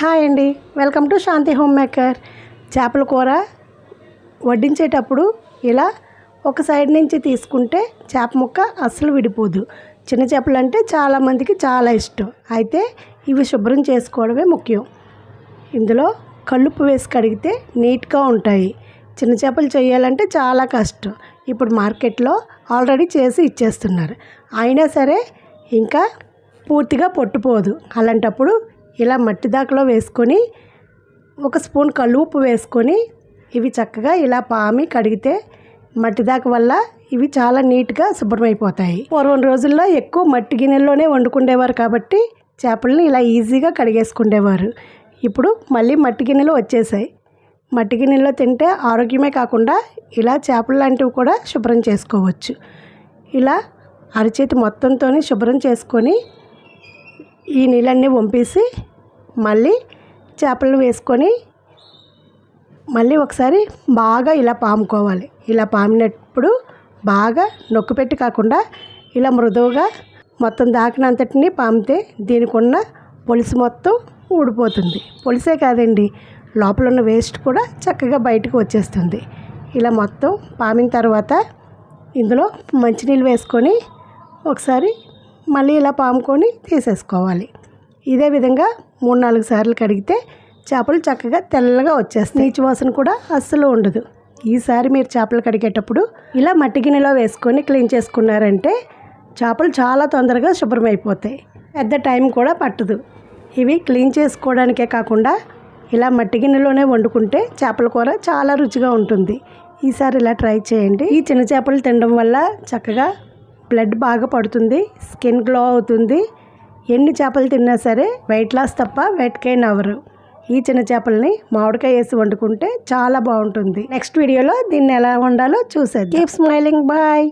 Hi అండి. Welcome to Shanti home maker. చేపల కూర వడ్డించేటప్పుడు ఇలా ఒక సైడ్ నుంచి తీసుకుంటే చేప ముక్క అస్సలు విడిపోదు. చిన్న చేపలు అంటే చాలామందికి చాలా ఇష్టం. అయితే ఇవి శుభ్రం చేసుకోవడమే ముఖ్యం. ఇందులో కల్లుప్పు వేసి కడిగితే నీట్గా ఉంటాయి. చిన్న చేపలు చేయాలంటే చాలా కష్టం. ఇప్పుడు మార్కెట్లో ఆల్రెడీ చేసి ఇచ్చేస్తున్నారు. అయినా సరే ఇంకా పూర్తిగా పొట్టుపోదు. అలాంటప్పుడు ఇలా మట్టి దాకలో వేసుకొని ఒక స్పూన్ కలుపు వేసుకొని ఇవి చక్కగా ఇలా పామి కడిగితే మట్టి దాక వల్ల ఇవి చాలా నీట్గా శుభ్రమైపోతాయి. పూర్వం రోజుల్లో ఎక్కువ మట్టి గిన్నెల్లోనే వండుకుండేవారు కాబట్టి చేపలని ఇలా ఈజీగా కడిగేసుకుండేవారు. ఇప్పుడు మళ్ళీ మట్టి గిన్నెలు వచ్చేసాయి. మట్టి గిన్నెలో తింటే ఆరోగ్యమే కాకుండా ఇలా చేపలు లాంటివి కూడా శుభ్రం చేసుకోవచ్చు. ఇలా అరచేతి మొత్తంతో శుభ్రం చేసుకొని ఈ నీళ్ళన్నీ వంపేసి మళ్ళీ చేపలను వేసుకొని మళ్ళీ ఒకసారి బాగా ఇలా పాముకోవాలి. ఇలా పామినప్పుడు బాగా నొక్కు పెట్టి కాకుండా ఇలా మృదువుగా మొత్తం దాకినంతటిని పామితే దీనికి ఉన్న మొత్తం ఊడిపోతుంది. పొలిసే కాదండి లోపల ఉన్న వేస్ట్ కూడా చక్కగా బయటకు వచ్చేస్తుంది. ఇలా మొత్తం పామిన తర్వాత ఇందులో మంచినీళ్ళు వేసుకొని ఒకసారి మళ్ళీ ఇలా పాముకొని తీసేసుకోవాలి. ఇదే విధంగా మూడు నాలుగు సార్లు కడిగితే చేపలు చక్కగా తెల్లగా వచ్చేస్తాయి. నీచు వాసన కూడా అస్సలు ఉండదు. ఈసారి మీరు చేపలు కడిగేటప్పుడు ఇలా మట్టి గిన్నెలో వేసుకొని క్లీన్ చేసుకున్నారంటే చేపలు చాలా తొందరగా శుభ్రమైపోతాయి. పెద్ద టైం కూడా పట్టదు. ఇవి క్లీన్ చేసుకోవడానికే కాకుండా ఇలా మట్టి గిన్నెలోనే వండుకుంటే చేపల కూర చాలా రుచిగా ఉంటుంది. ఈసారి ఇలా ట్రై చేయండి. ఈ చిన్న చేపలు తినడం వల్ల చక్కగా బ్లడ్ బాగా పడుతుంది స్కిన్ గ్లో అవుతుంది. ఎన్ని చేపలు తిన్నా సరే వెయిట్ లాస్ తప్ప వెయిట్ గెయిన్ అవ్వరు ఈ చిన్న చేపల్ని మామిడికాయ వేసి వండుకుంటే చాలా బాగుంటుంది. నెక్స్ట్ వీడియోలో దీన్ని ఎలా వండాలో చూసేది కీప్ స్మైలింగ్ బాయ్